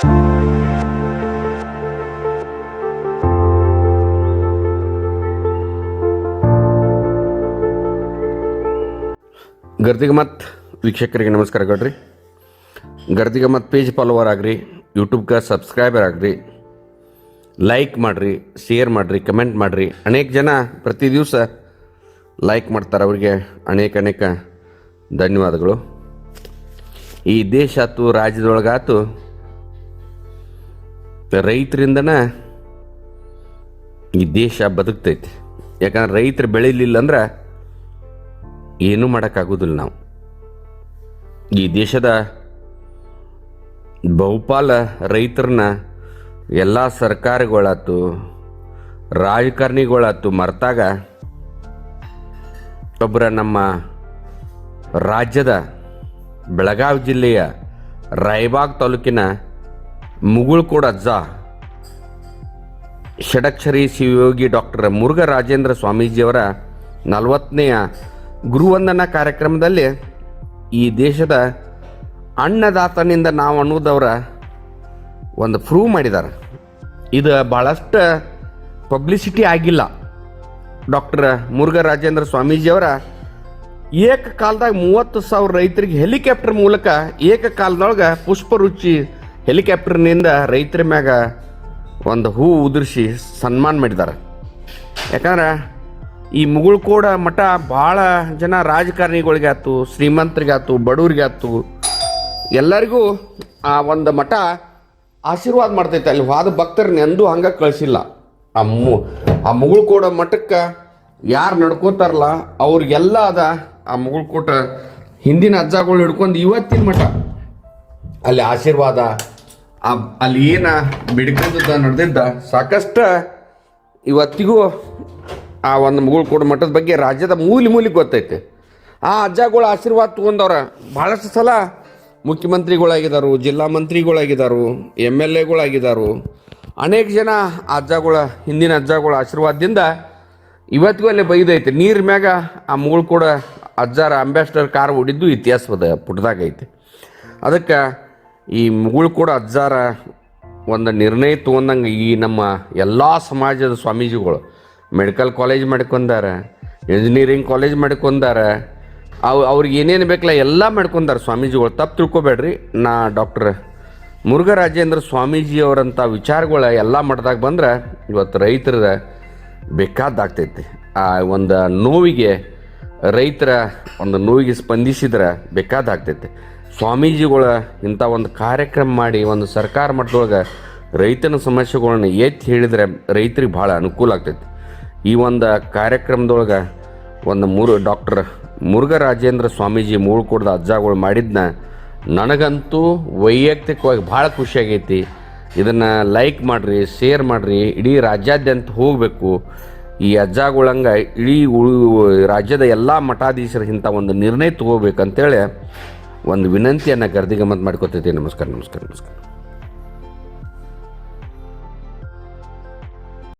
ಗರ್ದಿಗ ಮತ್ತು ವೀಕ್ಷಕರಿಗೆ ನಮಸ್ಕಾರ ಕೊಡ್ರಿ ಗರ್ದಿಗ ಮತ್ತು ಪೇಜ್ ಫಾಲೋವರ್ ಆಗ್ರಿ ಯೂಟ್ಯೂಬ್ಗೆ ಸಬ್ಸ್ಕ್ರೈಬರ್ ಆಗ್ರಿ. ಲೈಕ್ ಮಾಡಿರಿ ಶೇರ್ ಮಾಡಿರಿ ಕಮೆಂಟ್ ಮಾಡಿರಿ. ಅನೇಕ ಜನ ಪ್ರತಿ ದಿವಸ ಲೈಕ್ ಮಾಡ್ತಾರೆ ಅವರಿಗೆ. ಅನೇಕ ಅನೇಕ ಧನ್ಯವಾದಗಳು. ಈ ದೇಶ ಆತು, ರಾಜ್ಯದೊಳಗಾತು ರೈತರಿಂದನ ಈ ದೇಶ ಬದುಕ್ತೈತಿ. ಯಾಕಂದ್ರೆ ರೈತರು ಬೆಳೀಲಿಲ್ಲ ಅಂದ್ರೆ ಏನೂ ಮಾಡೋಕ್ಕಾಗೋದಿಲ್ಲ ನಾವು. ಈ ದೇಶದ ಬಹುಪಾಲ ರೈತರನ್ನ ಎಲ್ಲ ಸರ್ಕಾರಗಳಾಯ್ತು ರಾಜಕಾರಣಿಗಳಾಯ್ತು ಮರೆತಾಗ ಒಬ್ಬರ ನಮ್ಮ ರಾಜ್ಯದ ಬೆಳಗಾವಿ ಜಿಲ್ಲೆಯ ರಾಯಬಾಗ್ ತಾಲೂಕಿನ ಮುಗುಳ್ಕೋಡ್ ಅಜ್ಜ. ಷಡಕ್ಷರಿ ಶಿವಯೋಗಿ ಡಾಕ್ಟರ್ ಮುರುಘ ರಾಜೇಂದ್ರ ಸ್ವಾಮೀಜಿಯವರ ನಲವತ್ತನೆಯ ಗುರುವಂದನಾ ಕಾರ್ಯಕ್ರಮದಲ್ಲಿ ಈ ದೇಶದ ಅನ್ನದಾತನಿಂದ ನಾವು ಅನ್ನೋದವರ ಒಂದು ಪ್ರೂವ್ ಮಾಡಿದ್ದಾರೆ ಇದು ಭಾಳಷ್ಟು ಪಬ್ಲಿಸಿಟಿ ಆಗಿಲ್ಲ. ಡಾಕ್ಟರ್ ಮುರುಘ ರಾಜೇಂದ್ರ ಸ್ವಾಮೀಜಿಯವರ ಏಕಕಾಲದಾಗ ಮೂವತ್ತು ಸಾವಿರ ರೈತರಿಗೆ ಹೆಲಿಕಾಪ್ಟರ್ ಮೂಲಕ ಏಕಕಾಲದೊಳಗೆ ಪುಷ್ಪರುಚಿ ಹೆಲಿಕಾಪ್ಟರ್ನಿಂದ ರೈತರ ಮ್ಯಾಗ ಒಂದು ಹೂ ಉದುರಿಸಿ ಸನ್ಮಾನ ಮಾಡಿದ್ದಾರೆ ಯಾಕಂದ್ರೆ ಈ ಮುಗುಳ್ಕೋಡ ಮಠ ಭಾಳ ಜನ ರಾಜಕಾರಣಿಗಳಿಗೆ ಆಯ್ತು ಶ್ರೀಮಂತರಿಗೆ ಆಯ್ತು ಬಡವ್ರಿಗೆ ಆಯ್ತು ಎಲ್ಲರಿಗೂ ಆ ಒಂದು ಮಠ ಆಶೀರ್ವಾದ ಮಾಡ್ತೈತೆ. ಅಲ್ಲಿ ವಾದ ಭಕ್ತರನ್ನ ಎಂದೂ ಹಂಗೆ ಕಳಿಸಿಲ್ಲ. ಆ ಮು, ಆ ಮುಗುಳ್ಕೋಡ ಮಠಕ್ಕೆ ಯಾರು ನಡ್ಕೋತಾರಲ್ಲ, ಅವ್ರಿಗೆಲ್ಲ ಅದ ಆ ಮುಗುಳ್ಕೋಟ ಹಿಂದಿನ ಅಜ್ಜಗಳು ಹಿಡ್ಕೊಂಡು ಇವತ್ತಿನ ಮಠ. ಅಲ್ಲಿ ಆಶೀರ್ವಾದ ಆ ಅಲ್ಲಿ ಏನ ಬಿಡ್ಕೊಂಡದ ನಡೆದಿದ್ದ ಸಾಕಷ್ಟು ಇವತ್ತಿಗೂ ಆ ಒಂದು ಮುಗುಳು ಕೊಡ ಮಠದ ಬಗ್ಗೆ ರಾಜ್ಯದ ಮೂಲಿ ಮೂಲಿ ಗೊತ್ತೈತೆ. ಆ ಅಜ್ಜಗಳ ಆಶೀರ್ವಾದ ತೊಗೊಂಡವ್ರ ಭಾಳಷ್ಟು ಸಲ ಮುಖ್ಯಮಂತ್ರಿಗಳಾಗಿದ್ದಾರು ಜಿಲ್ಲಾ ಮಂತ್ರಿಗಳಾಗಿದ್ದಾರು ಎಂ ಎಲ್ ಎಗಳಾಗಿದ್ದಾರು ಅನೇಕ ಜನ ಅಜ್ಜಗಳ, ಹಿಂದಿನ ಅಜ್ಜಗಳ ಆಶೀರ್ವಾದದಿಂದ ಇವತ್ತಿಗೂ ಅಲ್ಲಿ ಬೈದೈತೆ. ನೀರ್ ಮ್ಯಾಗ ಆ ಮುಗುಳು ಕೂಡ ಅಜ್ಜಾರ ಅಂಬಾಸ್ಡರ್ ಕಾರ್ ಓಡಿದ್ದು ಇತಿಹಾಸದ ಪುಟದಾಗೈತೆ. ಅದಕ್ಕೆ ಈ ಮುಗುಳು ಕೂಡ ಅಜ್ಜಾರ ಒಂದು ನಿರ್ಣಯ ತೊಗೊಂಡಂಗೆ ಈ ನಮ್ಮ ಎಲ್ಲ ಸಮಾಜದ ಸ್ವಾಮೀಜಿಗಳು ಮೆಡಿಕಲ್ ಕಾಲೇಜ್ ಮಾಡ್ಕೊಂಡಾರ ಇಂಜಿನಿಯರಿಂಗ್ ಕಾಲೇಜ್ ಮಾಡ್ಕೊಂಡಾರ, ಅವು ಅವ್ರಿಗೆ ಏನೇನು ಬೇಕಲ್ಲ ಎಲ್ಲ ಮಾಡ್ಕೊಂಡಾರ ಸ್ವಾಮೀಜಿಗಳು. ತಪ್ಪು ತಿಳ್ಕೊಬೇಡ್ರಿ. ನಾ ಡಾಕ್ಟರ್ ಮುರುಘರಾಜೇಂದ್ರ ಸ್ವಾಮೀಜಿಯವರಂಥ ವಿಚಾರಗಳ ಎಲ್ಲ ಮಠದಾಗ ಬಂದ್ರೆ ಇವತ್ತು ರೈತರದ ಬೇಕಾದಾಗ್ತೈತಿ ಆ ಒಂದು ನೋವಿಗೆ ರೈತರ ಒಂದು ನೋವಿಗೆ ಸ್ಪಂದಿಸಿದ್ರೆ ಬೇಕಾದಾಗ್ತೈತಿ ಸ್ವಾಮೀಜಿಗಳ ಇಂಥ ಒಂದು ಕಾರ್ಯಕ್ರಮ ಮಾಡಿ ಒಂದು ಸರ್ಕಾರ ಮಟ್ಟದೊಳಗೆ ರೈತನ ಸಮಸ್ಯೆಗಳನ್ನ ಎತ್ತಿ ಹೇಳಿದರೆ ರೈತರಿಗೆ ಭಾಳ ಅನುಕೂಲ ಆಗ್ತೈತಿ. ಈ ಒಂದು ಕಾರ್ಯಕ್ರಮದೊಳಗೆ ಒಂದು ಮೂರು ಡಾಕ್ಟರ್ ಮುರುಘರಾಜೇಂದ್ರ ಸ್ವಾಮೀಜಿ ಮೂಳ್ಕೊಡ್ದ ಅಜ್ಜಗಳು ಮಾಡಿದ್ನ ನನಗಂತೂ ವೈಯಕ್ತಿಕವಾಗಿ ಭಾಳ ಖುಷಿಯಾಗೈತಿ ಇದನ್ನು ಲೈಕ್ ಮಾಡಿರಿ, ಶೇರ್ ಮಾಡಿರಿ, ಇಡೀ ರಾಜ್ಯಾದ್ಯಂತ ಹೋಗಬೇಕು. ಈ ಅಜ್ಜಗಳಂಗೆ ಇಡೀ ರಾಜ್ಯದ ಎಲ್ಲ ಮಠಾಧೀಶರು ಇಂಥ ಒಂದು ನಿರ್ಣಯ ತಗೋಬೇಕಂತೇಳಿ ಒಂದು ವಿನಂತಿಯನ್ನು ಗರ್ದಿಗಮತ್ ಮಾಡ್ಕೋತೈತಿ. ನಮಸ್ಕಾರ ನಮಸ್ಕಾರ ನಮಸ್ಕಾರ.